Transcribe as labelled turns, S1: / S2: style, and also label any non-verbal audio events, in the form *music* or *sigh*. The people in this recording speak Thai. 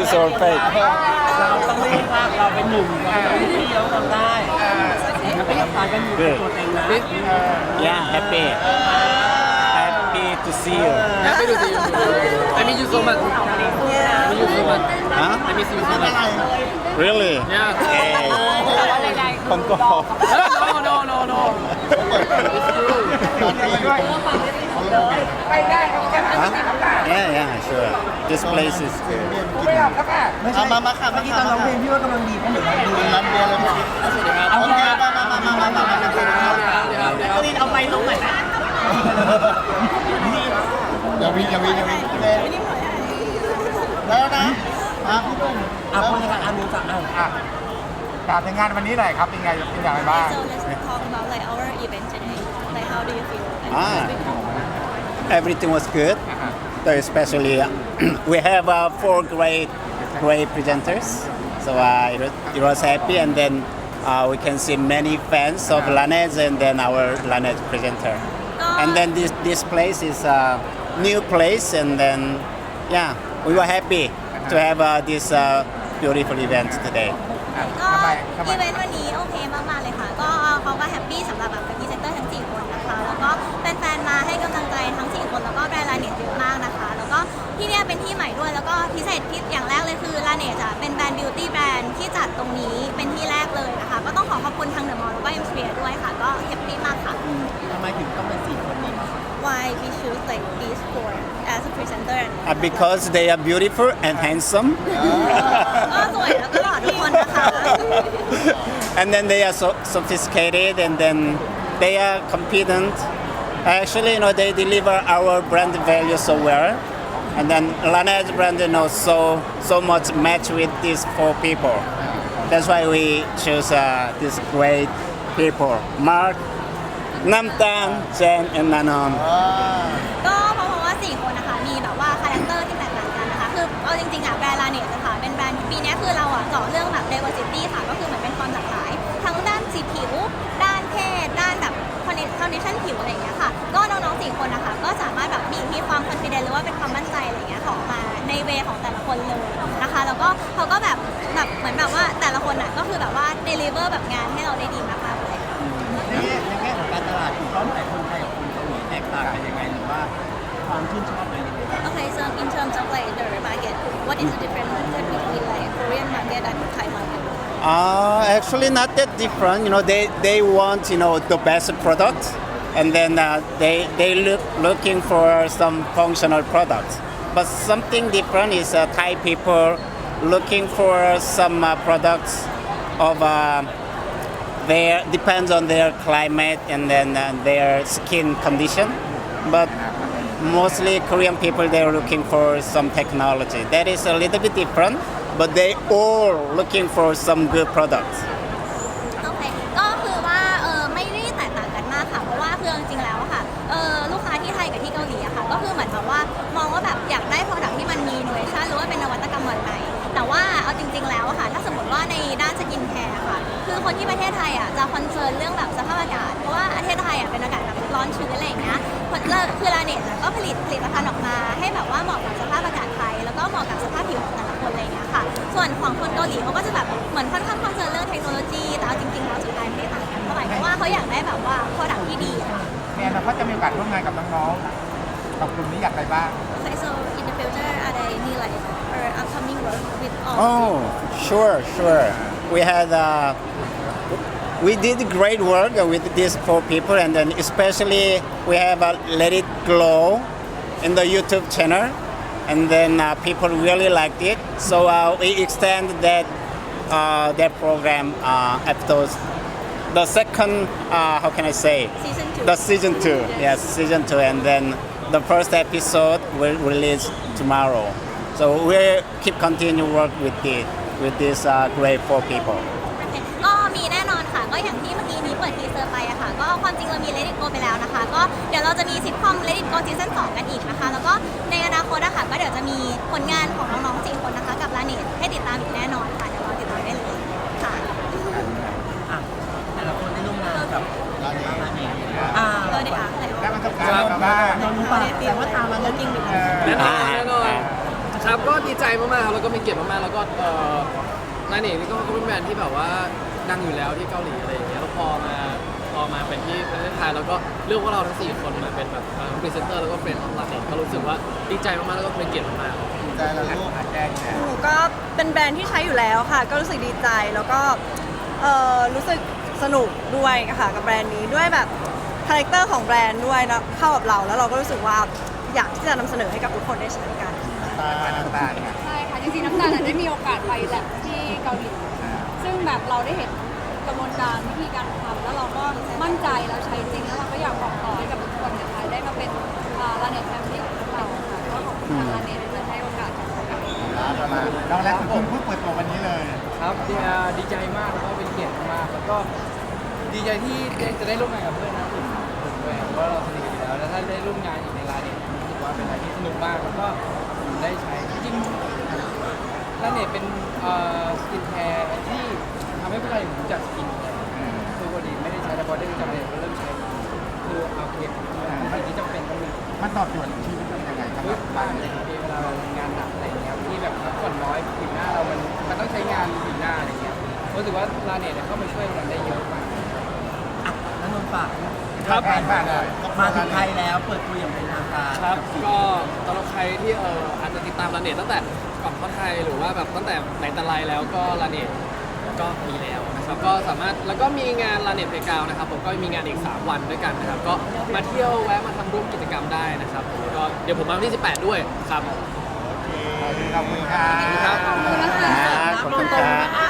S1: is our fate
S2: เราต้องไม่พลาดเราเป็นหนึ่งเราเป็นที่เราทำได้เราเป็นตายกันอยู่เป็นตัวเต็งนะ
S1: yeah happy happy to see you
S3: Happy to see you. I miss you so much. I miss you so much.
S1: huh
S3: I miss you so much.
S1: really
S3: Yeah.
S1: hey คนโกหก
S3: No, no, no, no. It's true.
S1: huh Yeah, yeah, sure. This place is good.
S4: ไม่ใช่อามามาค่ะมาค่ะ เมื่อกี้ตอนร้องเพลงพี่ว่ากำลังดีเพราะเหมืนเาดูน้ำเบียร์เลยบอกสวัสดีครับโอเคมามามามามามามา
S2: ลินเอาไปลงหน่อยนะ
S4: อย่าวิ่งอย่าวิ่งอย่าวิ่แล้วนะมาพี่ตุ้ม
S2: อะพูดเลยค่ะอานุจากอะ
S5: อ่กาบในงานวันนี้หน่อยครับเป็นไงเป็นอย่างไรบ้าง
S6: So let's talk about like our event today. Like how do you feel? Like,
S1: Ah.
S6: what's been happening?
S1: Everything was good. especially uh, *clears throat* we have uh, four great great presenters so uh, it, was, it was happy and then uh, we can see many fans of Laneige and then our Laneige presenter and then this this place is a new place and then yeah we were happy to have uh, this uh, beautiful event today
S6: ก็
S5: ทำไมทำไม
S6: อีเวนต์วันนี้โอเคมากๆเลยค่ะ ก็เขาก็แฮปปี้สำหรับแบบพรีเซนเตอร์ทั้ง 4 คนนะคะ แล้วก็แฟนๆมาให้กำลังใจทั้ง 4 คน แล้วก็แบรนด์ลาเนตเยอะ ที่เนี่ยเป็นที่ใหม่ด้วยแล้วก็พิเศษที่อย่างแรกเลยคือลาเนตจะเป็นแบรนด์บิวตี้แบรนด์ที่จัดตรงนี้เป็นที่แรกเลยนะคะ ก็ต้องขอขอบคุณทางเดอะมอลล์แล้วก็เอ็มสเฟียด้วยค่ะ ก็แฮปปี้มากค่ะ
S2: ทำไมถึงต้องเป็นสี่คนนี้
S6: Why we choose like these four as a presenter and
S1: uh, because they are beautiful and handsome
S6: ก็สวยแล้วก็หล่อทุกคนนะคะ
S1: and then they are so sophisticated and then they are competent actually you know they deliver our brand value so well and then Laneige brand you know so so much match with these four people that's why we choose uh, these great people Mark Namtan Jen and Nanon
S6: ก็เพราะว่าสี่คนนะคะมีแบบว่าคาแรคเตอร์ที่แตกต่างกันนะคะคือเอาจริงๆอะแบรนด์ลาเนตนะคะเป็นแบรนด์ปีเนี้ยคือเราอะเจาะเรื่องแบบ diversity ค่ะก็คือเหมือนเป็นความหลากหลาย ทั้งด้านสีผิว ด้านเพศ ด้านแบบคอนดิชันผิวอะไรอย่างเงี้ย วของแต่ละคนเลยนะคะแล้วก็เขาก็แบบแบบเหมือนแบบว่าแต่ละคนอะก็คือแบบว่า deliver แบบงานให้เราได้ดีมากๆเลย
S2: ในแง่ในแง่ของการตลาดถูกต้องแต่คนไทยกับคนเกาหลีแตกต่างกันยังไงหรือว่าความชื่นชอบอะไรยังไง
S6: Okay, so in terms of like the market, what is the difference between like Korean market and Thai market?
S1: Uh, actually, not that different. You know, they, they want you know the best product, and then uh, they they look looking for some functional products. But something different is uh, Thai people looking for some uh, products of uh, their depends on their climate and then uh, their skin condition. But mostly Korean people they're looking for some technology. That is a little bit different, but they all looking for some good products.
S6: ค่ะส่วนของคนเกาหลีเขาก็จะแบบเหมือนค่อนข้างคอนเซิร์นเรื่องเทคโนโลยีแต่เอาจริงๆแล้วสุดท้ายไม่ได้ต่างกันเท่าไหร่เพราะว่าเขาอยากได้แบบว่า product ที่ดีค่ะ
S5: ในอนาคตจะมีโอกาสร่วมงานกับน้องๆกับกลุ่มนี้อย่างไรบ้าง
S6: Okay so in the future are there any like or upcoming work with all
S1: Oh, sure, sure. We had uh, we did great work with these four people, and then especially we have uh, Let It Glow in the YouTube channel, and then uh, people really liked it. So uh, we extend that uh, that program uh, after the second. Uh, how can I say?
S6: season 2
S1: The season two, yes, season two, and then the first episode will release tomorrow. So we keep continue work with the with these uh, great four people.
S6: ก็มีแน่นอนค่ะ ก็อย่างที่เมื่อกี้นี้เปิดทีเซอร์ไปอะค่ะ ก็ความจริงเรามี Let It Go ไปแล้วนะคะ ก็เดี๋ยวเราจะมีซิทคอม Let It Go ซีซั่น2กันอีกนะคะ แล้วก็ จะมีผลงานของน้องๆสี่คนนะคะ กับลาเนตให้ติดตามอีกแน่นอนค่ะเดี๋ยวรอติดตามได้เลยค่ะ
S2: อะแต่ละคนได้ร่วมงานกับ
S4: ร้านนี้
S2: ร้านนี้อ่า
S6: เออเดี๋ยวอะ
S5: ได้ประสบการณ์มาบ้าง
S2: น้องรู้ป่ะแต่ว่าตามมาแล้วจริงหรือ
S5: เออ
S3: แน่นอนแน่นอน
S2: ใช่
S3: ครับก็ดีใจมากๆครับแล้วก็มีเกียรติมากๆแล้วก็เอ่อนั่นเองนี่ก็ก็เป็นแบรนด์ที่แบบว่าดังอยู่แล้วที่เกาหลีอะไรอย่างเงี้ยแล้วพอมาพ อมาเป็นที่ประเทศไทยแล้วก็เลือกพว่าเราทั้งสี่คนมาเป็นแบบพรีเซนเตอร์แล้วก็เฟรนด์ของเราเองก็รู้สึกว่าดีใจมากๆแล้วก็เป็นเกียรติมากๆ
S4: ใจละลูก
S7: หนูก็เป็นแบรนด์ที่ใช้อยู่แล้วค่ะ ก็รู้สึกดีใจแล้วก็เอ่อรู้สึกสนุกด้วยค่ะกับแบรนด์นี้ด้วยแบบคาแรคเตอร์ของแบรนด์ด้วยนะเข้ากับเราแล้วเราก็รู้สึกว่าอยากที่จะนำเสนอให้กับทุกคนได้ใช้กัน
S4: ตาตาเนี่ย
S8: ใช่ค่ะจริงๆน้ำตาลน่ะได้มีโอกาสไปแลบที่เกาหลีซึ่งแบบเราได้เห็น กระบวนการวิธีการทำแล้วเราก็มั่นใจแล้วใช้จริงแล้วเราก็อยากบอกต่อให้กับทุกคนนะคะได้มาเป็นลาเน็ตแฟมิลี่ของพวกเราค่ะก็ขอบคุณทางลาเน็ตที่ให้โอกาสกับเรา
S4: ลาประมาณ
S5: น้องแรกคุณเพิ่งเปิดตัววันนี้เลย
S3: ครับดีใจมากแล้วก็เป็นเกียรติมากแล้วก็ดีใจที่จะได้ร่วมงานกับเพื่อนนะกลุ่มผมด้วยเพราะเราสนิทกันอยู่แล้วแล้วถ้าได้ร่วมงานอีกในรายเนี่ยรู้สึกว่าเป็นอะไรที่สนุกมากแล้วก็ได้ใช้จริงแล้วเนี่ยเป็นสกินแคร์ที่ ทำให้พวกเราอย่างรู้จักสกินแคร์คือปกติไม่ได้ใช้แต่พอได้รู้จักเนี่ยก็เริ่มใช้คือเอาเก็บสิ่งที่จำเป็นต้องมี
S5: มันตอบโจทย์ชีวิตเป็นยังไงครับ
S3: เฮ้ยบางทีเวลาเราทำงานหนักอะไรอย่างเงี้ยที่แบบพักผ่อนน้อยผิวหน้าเรามันมันต้องใช้งานผิวหน้าอะไรเงี้ยรู้สึกว่าลาเน็ตเนี่ยเข้ามาช่วยเราได้เยอะมาก
S2: นันนนท์ฝาก
S3: ครับ
S5: การบ้านเลย
S2: มาถึงไทยแล้วเปิดตัวอย่างเป็นทางการ
S3: ครับก็สำหรับใครที่เอออาจจะติดตามลาเน็ตตั้งแต่ก่อนเข้าไทยหรือว่าแบบตั้งแต่ไหนแต่ไรแล้วก็ลาเน็ต ก็มีแล้วนะครับก็สามารถแล้วก็มีงานลาเน็ตเพกาวนะครับผมก็มีงานอีก 3 วันด้วยกันนะครับ ก็มาเที่ยวแวะมาทำร่วมกิจกรรมได้นะครับผมก็เดี๋ยวผมมาวันที่ 18 ด้วยครับโ
S5: อบคุณครับขอบคุณครับ
S3: ขอบคุณนะคะ
S5: ขอบคุณครับ